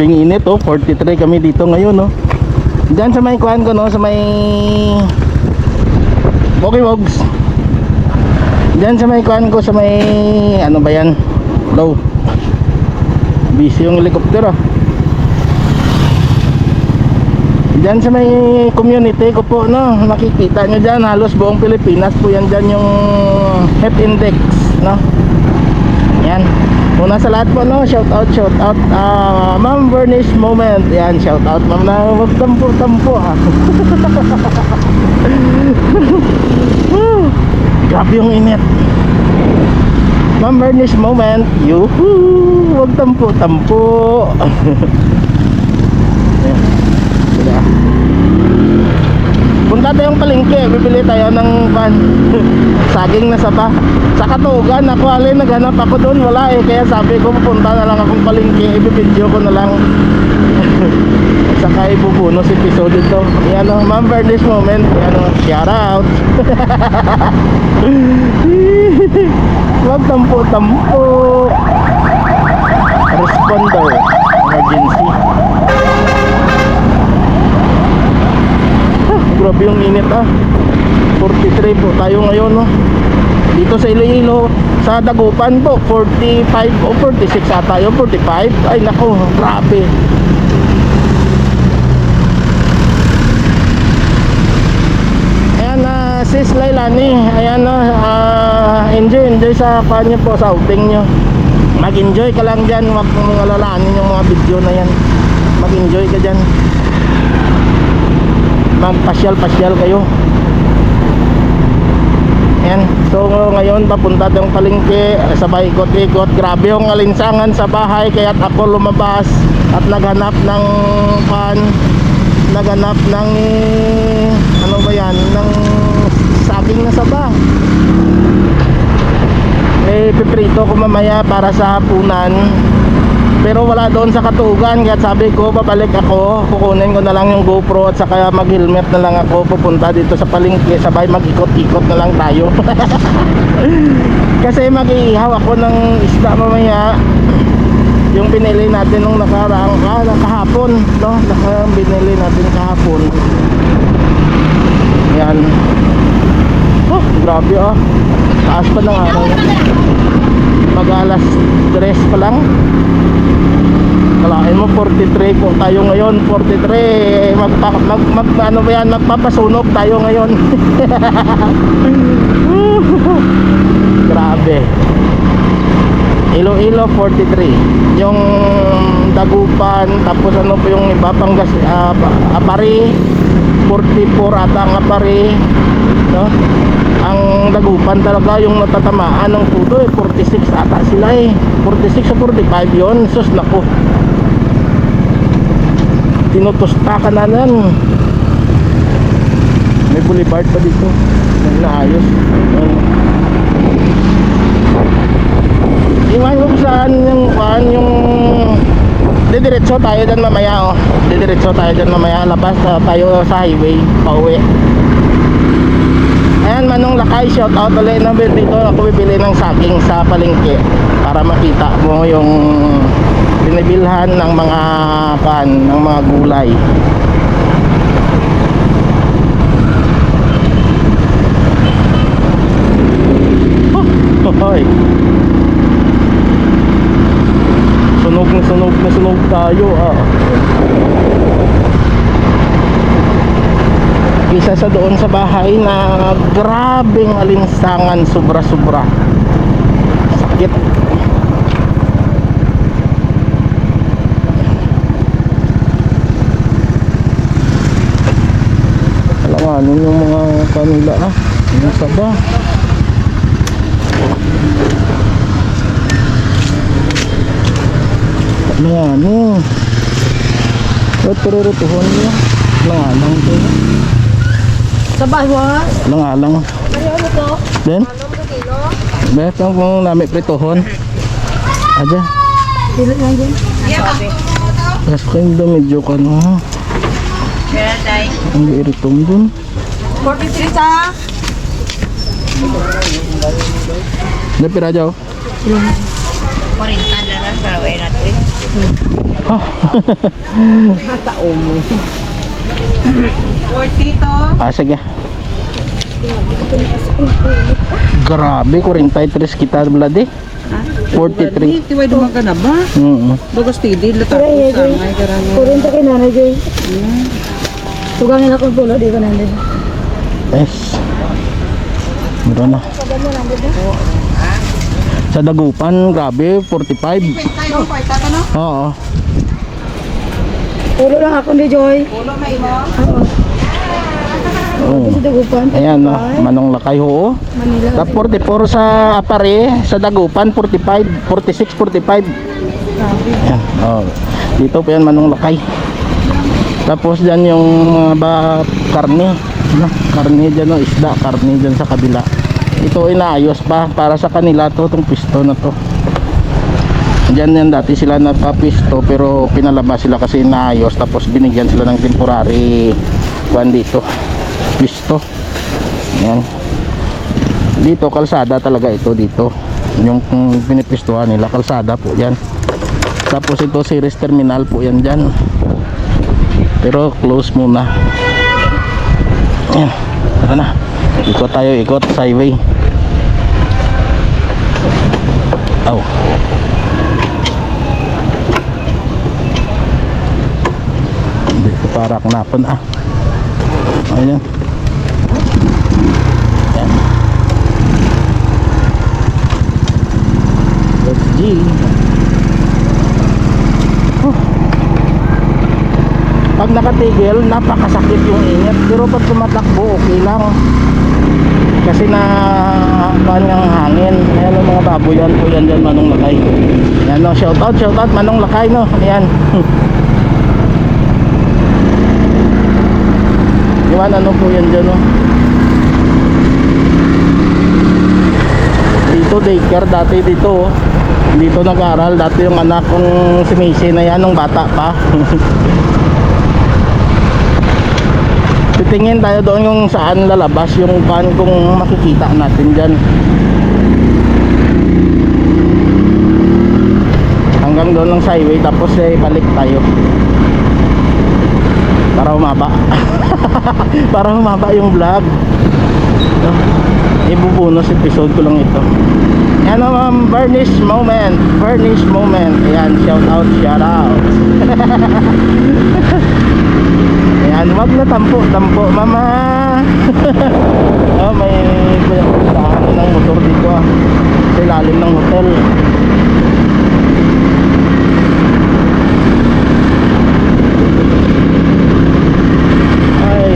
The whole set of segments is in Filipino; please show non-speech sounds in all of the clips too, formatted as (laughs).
Grabing init oh, 43 kami dito ngayon no. Diyan sa may kuan ko no, sa may Bogey Wogs. Diyan sa may kuan ko sa may ano ba yan? Low. Busy yung helicopter ah. Diyan sa may community ko po no, makikita nyo dyan halos buong Pilipinas po yan dyan yung health index no. Yan. Una sa lahat po no, shout out, shout out. Ah, Ma'am Bernice Moment. Yan, shout out ma'am na wag tampo-tampo ha. (laughs) Grabe yung init. Ma'am Bernice Moment. Yuhu! Wag tampo-tampo. (laughs) Ayan. Sila. Punta tayong palengke, bibili tayo ng pan (laughs) saging na saba. Sa Katugan, ako alin naghanap ako doon, wala eh. Kaya sabi ko pupunta na lang akong palengke, ibibidyo ko na lang. (laughs) Saka ibubunos episode ito. Yan o, Ma'am Bernice Moment. Yan o, shout out. (laughs) Huwag tampo-tampo. Responder. Emergency. Grabe yung init ah. 43 po tayo ngayon no? Dito sa Iloilo Sa Dagupan po 45 o 46 ata yun 45 Ay nako grabe. Ayan na sis Lailani Ayan na ah, Enjoy enjoy sa panyo po sa outing nyo Mag enjoy ka lang dyan. Huwag mong alalahanin yung mga video na yan. Mag enjoy ka dyan magpasyal-pasyal kayo Yan. So ngayon papunta tayong palengke sabay ikot-ikot. Grabe yung alinsangan sa bahay kaya ako lumabas at naghanap ng pan naghanap ng ano ba yan ng saging na saba. Eh piprito ko mamaya para sa hapunan. Pero wala doon sa katugan kaya sabi ko babalik ako kukunin ko na lang yung GoPro at saka mag helmet na lang ako pupunta dito sa palengke sabay mag-ikot-ikot na lang tayo. (laughs) Kasi mag-iihaw ako ng isda mamaya. Yung binili natin nung nakaraang ah, kahapon no? Naka binili natin kahapon. Yan. Oh grabe ah taas pa ng araw. Mag alas 3 pa lang Kalain mo 43 po tayo ngayon 43 mag, mag, mag ano ba yan magpapasunog tayo ngayon. (laughs) Grabe. Iloilo 43 yung Dagupan tapos ano po yung iba pang gas, ah, Apari 44 ata ang Apari no? Ang Dagupan talaga yung natatamaan ng puto eh. 46 ata sila eh. 46 o 45 yon sus naku. Tinutusta ka na nan may boulevard pa dito. Na naayos. Iwan ko saan yung kuan yung didiretso tayo dyan mamaya oh. Didiretso tayo dyan mamaya. Labas uh, tayo sa highway pauwi ayan manong lakay shout out ulit na dito ako bibili ng saging sa palengke para makita mo yung binibilhan ng mga pan ng mga gulay. Oh, hoy. Sunog na sunog na sunog tayo ah isa sa doon sa bahay na grabing alinsangan sobra sobra sakit. Alanganin yung mga kanila ah. Yung saba alanganin ba't parurutuhon niya? Alangalang to Sa bahwa? alangalang Ano to? then bet ang kung nami prituhon aja Dili lang din. Mas ko yung medyo ka no Kaya day. ang iritong dun 43 sa? na pira jaw 40 na lang sa way natin. Oh. Matao mo. 40 to. ah, sige. Grabe, 43 kita blade. 43. Tiway duman ka na ba? Mm Bagas tidi, latak ko sa ngay karang. Kurinta kay nanay Joy. Tugangin pulo, di ko nandun. Yes. Meron na. Sa Dagupan, grabe, 45. Tayo pa ita no? Oo. Pulo lang ako ni Joy. Ulo may mo. Oo. Oo. Sa Dagupan. Ayan, no. Manong Lakay, oo. Manila. Sa 44 sa Apare, sa Dagupan, 45, 46, 45. Ayan, oh. Dito pa yan, Manong Lakay. Tapos dyan yung mga ba, karne. No? Karne dyan, no? isda, karne dyan sa kabila. Ito inaayos pa para sa kanila to, itong pisto na to. Diyan yan dati sila napapisto pero pinalabas sila kasi inaayos tapos binigyan sila ng temporary kuan dito. Pisto. Yan. Dito kalsada talaga ito dito. Yung pinipistuhan nila kalsada po yan. Tapos ito series terminal po yan dyan. Pero close muna. Yan. Tara na. Ikot tayo, ikot sa highway. Oh. Hindi ko para knapon ah. Ayan. Yan. Let's G. Pag nakatigil, napakasakit yung init. Pero pag tumatakbo, okay lang. Kasi na kanyang hangin. Ayan ang mga baboy yan po yan dyan, Manong Lakay. Ayan no, shout out, shout out, Manong Lakay no. Ayan. (laughs) Iwan ano po yan dyan no. Dito daycare dati dito oh. Dito nag-aral dati yung anak kong si Macy na yan nung bata pa. (laughs) Titingin tayo doon yung saan lalabas yung pan kung makikita natin dyan. Hanggang doon ng highway tapos eh balik tayo. Para humaba. (laughs) Para humaba yung vlog. No? Ibubunos episode ko lang ito. Yan o ma'am, Burnish Moment. Burnish Moment. Ayan, shout out, shout out. (laughs) Ayan, wag na tampo, tampo, mama. (laughs) oh, may pinagpuntahan ng motor dito ah. Sa ilalim ng hotel. Ay,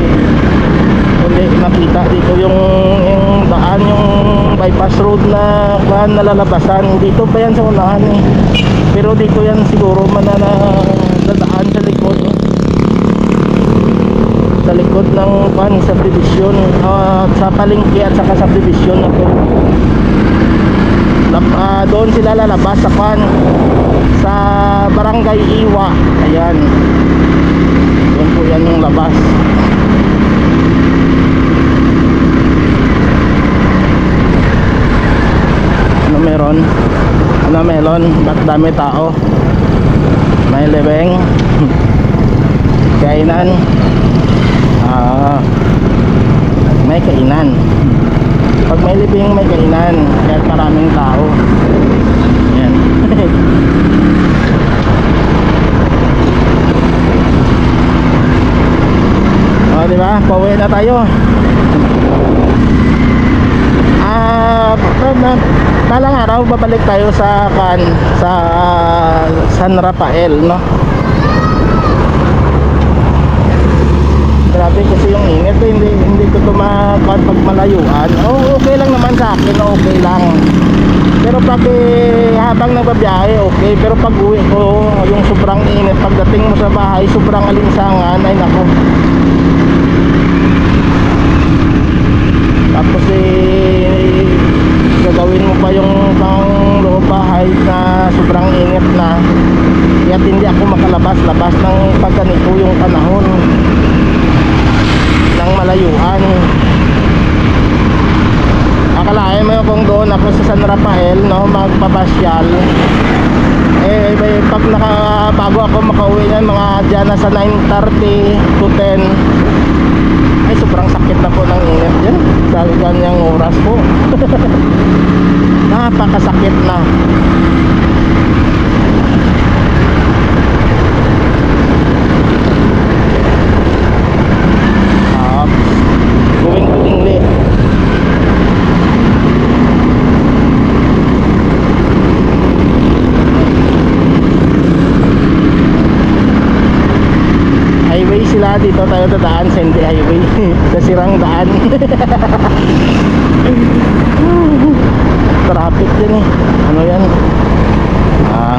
hindi makita dito yung, yung daan, yung bypass na kuhan na lalabasan. Dito pa yan sa unahan eh. Pero dito yan siguro manana dadaan sa likod. Eh sa likod ng pan subdivision uh, sa palengke at saka subdivision na to ah, doon sila lalabas sa pan sa barangay Iwa ayan doon po yan yung labas ano meron melon ba't dami tao may lebeng (laughs) kainan Ah, may kainan. Pag may libing may kainan, kaya maraming tao. Yan. (laughs) o, di ba? Pauwi na tayo. Uh, balang araw babalik tayo sa kan sa San Rafael, no? grabe kasi yung init hindi, hindi ko tumakuan pag malayuan oh, okay lang naman sa akin okay lang. Pero pag eh, habang nagbabiyahe okay. Pero pag uwi ko yung sobrang init pagdating mo sa bahay sobrang alinsangan ay nako tapos eh gagawin mo pa yung pang loob bahay na sobrang init na kaya hindi ako makalabas labas ng pagganito yung panahon ng malayuan akalain mo kung doon ako sa San Rafael, no, magpapasyal. Eh, eh, pag naka, bago ako makauwi yan, mga dyan na sa 9.30 to 10, ay sobrang sakit na po ng init dyan. Sa ganyang oras po. (laughs) Napakasakit na. Up. Going to Ingli. Highway sila dito tayo dadaan sa hindi highway. (laughs) Sa sirang daan. (laughs) Traffic din eh. Ano yan? Ah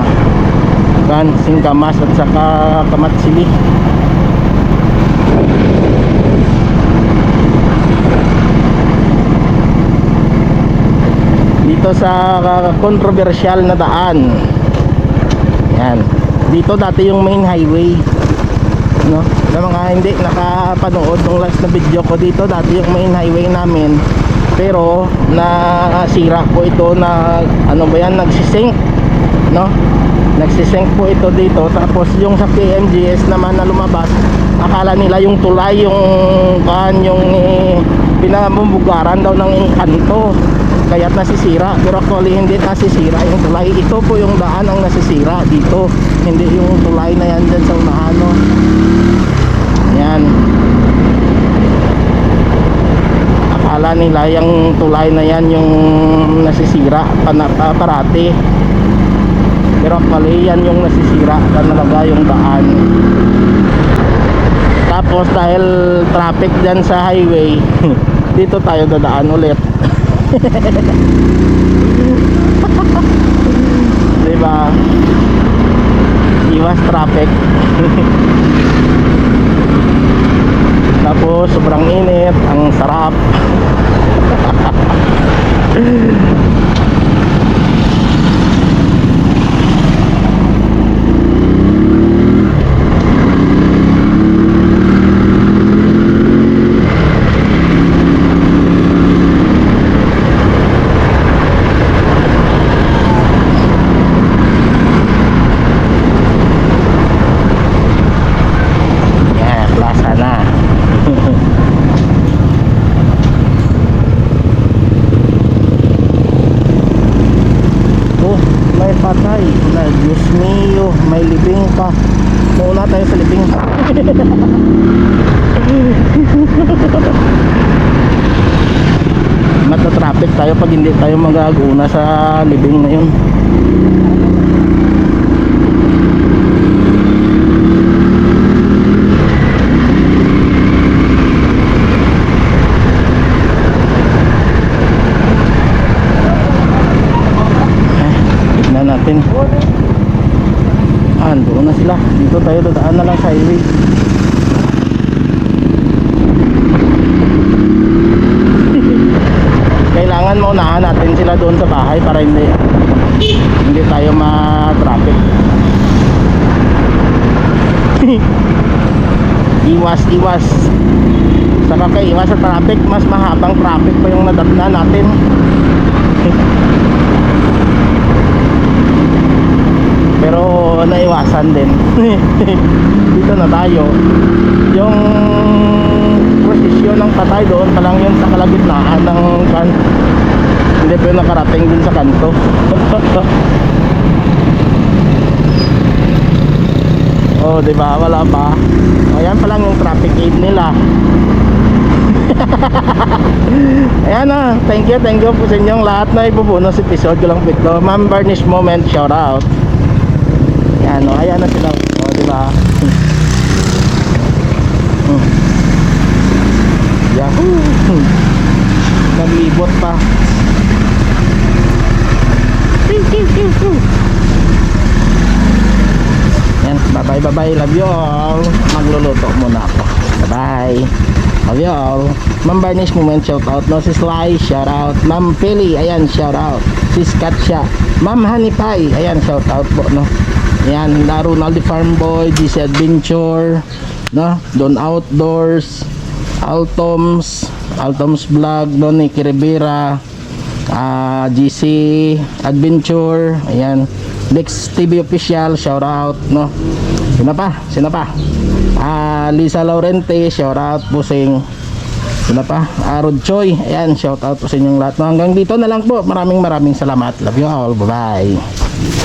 kan singkamas at saka kamatsili. Dito sa controversial na daan. Yan. Dito dati yung main highway. No sa mga hindi nakapanood ng last na video ko dito dati yung main highway namin pero nasira po ito na ano ba yan nagsisink no? Nagsisink po ito dito. Tapos yung sa PMGS naman na lumabas akala nila yung tulay yung kan yung eh, pinamumugaran daw ng engkanto kaya't nasisira. Pero actually hindi nasisira yung tulay. Ito po yung daan ang nasisira dito. Hindi yung tulay na yan dyan sa unahan no? yan akala nila yung tulay na yan yung nasisira pa, parati. Pero actually yan yung nasisira na talaga yung daan. Tapos dahil traffic dyan sa highway (laughs) dito tayo dadaan ulit. (laughs) Diba? Iwas traffic. (laughs) Tapos sobrang init ang sarap yan plaza na oh may patay na Diyos mio may libing pa mauna tayo sa libing matatraffic tayo pag hindi tayo magaguna sa libing na yun Tignan natin. Ah, doon na sila. Dito tayo dadaan na lang sa highway. Kailangan maunahan natin sila doon sa bahay para hindi hindi tayo ma-traffic. Iwas, iwas. Sa kakaiwas sa traffic, mas mahabang traffic pa yung nadatna natin. (laughs) pero naiwasan din (laughs) dito na tayo yung posisyon ng patay doon pa lang yun sa kalagitnaan ng kan hindi pa yun nakarating dun sa kanto (laughs) oh di ba wala pa oh, pa lang yung traffic aid nila (laughs) Ayan na, thank you, thank you po sa inyong lahat na ibubunos episode ko lang po ito. Ma'am Barnish Moment, shout out. Yan, o, ayan na sila. O, di ba? Hmm. (laughs) Yahoo! Hmm. Naglibot pa. Pew, pew, pew, pew. Yan, bye-bye, bye-bye. Love you all. Magluluto muna ako. Bye-bye. Love you all. Ma'am Barnish Moment, shout out. No, si Sly, shout out. Ma'am Pili, ayan, shout out. Si Skatcha. Ma'am Honey Pie, ayan, shout out po, no. Ayan, La Ronaldo Farm Boy, GC Adventure, no, Don Outdoors, Altoms, Altoms Vlog, no, Nicky Rivera, ah, GC Adventure, ayan. Lex TV official, shout out, no. Sino pa? Sino pa? Ah, Lisa Laurente, shout out pusing. Sino pa? Ah, Choi, ayan, shout out po sa inyong lahat. No, hanggang dito na lang po. Maraming maraming salamat. Love you all. Bye-bye.